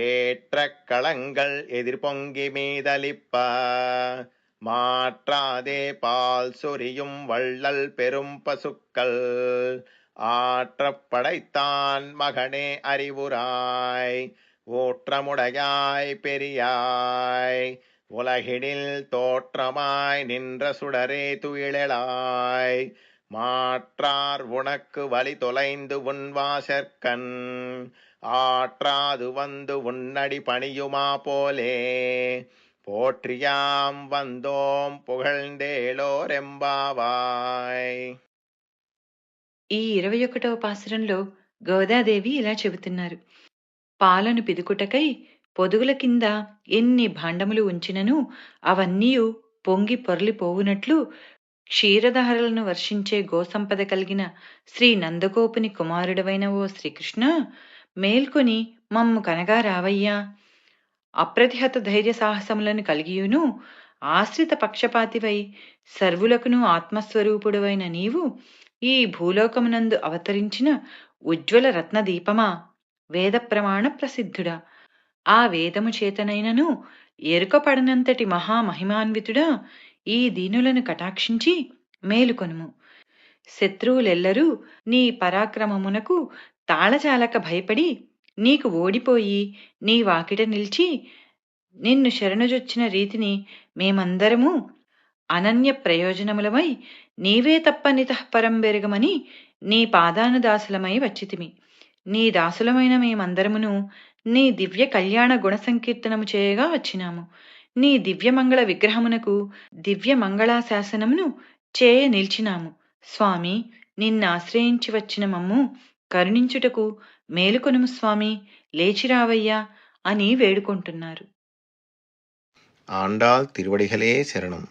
ஏற்ற களங்கள் எதிர்பொங்கி மீதலிப்ப மாற்றாதே பால் சொரியும் வள்ளல் பெரும் பசுக்கள். ஆற்றப் படைத்தான் மகனே அறிவுராய். ஊற்றமுடையாய் பெரியாய். உலகினில் தோற்றமாய் நின்ற சுடரே துயிலெழாய். மாற்றார் உனக்கு வழி தொலைந்து உன் வாசற்கண். ஆற்றாது வந்து உன்னடி பணியுமா போலே. போற்றியாம் வந்தோம் పుగళ్దేలోరెంబావాయ్ ఈ ఇరవై ఒకటవ పాసరంలో గోదాదేవి ఇలా చెబుతున్నారు. పాలను పిదుకుటకై పొదుగుల కింద ఎన్ని భాండములు ఉంచినను అవన్నీ పొంగి పొరలిపోవునట్లు క్షీరధారలను వర్షించే గోసంపద కలిగిన శ్రీ నందగోపుని కుమారుడవైన ఓ శ్రీకృష్ణ మేల్కొని మమ్ము కనగా రావయ్యా. అప్రతిహత ధైర్య సాహసములను కలిగియును ఆశ్రిత పక్షపాతివై సర్వులకును ఆత్మస్వరూపుడవైన నీవు ఈ భూలోకమునందు అవతరించిన ఉజ్వల రత్నదీపమా. వేద ప్రమాణ ప్రసిద్ధుడా. ఆ వేదము చేతనైనను ఎరుకపడనంతటి మహామహిమాన్వితుడా ఈ దీనులను కటాక్షించి మేలుకొనుము. శత్రువులెల్లరూ నీ పరాక్రమమునకు తాళచాలక భయపడి నీకు ఓడిపోయి నీ వాకిట నిలిచి నిన్ను శరణుజొచ్చిన రీతిని మేమందరము అనన్య ప్రయోజనములమై నీవే తప్ప నితఃపరం పెరగమని నీ పాదాను దాసులమై వచ్చితిమి. నీ దాసులమైన మేమందరమును నీ దివ్య కళ్యాణ గుణ సంకీర్తనము చేయగా వచ్చినాము. నీ దివ్యమంగళ విగ్రహమునకు దివ్య మంగళాశాసనమును చేయ నిలిచినాము. స్వామి నిన్నాశ్రయించి వచ్చిన మమ్ము కరుణించుటకు మేలుకొనుము స్వామి లేచిరావయ్యా అని వేడుకుంటున్నారు. ఆండాల్ తిరువడిగలే శరణం.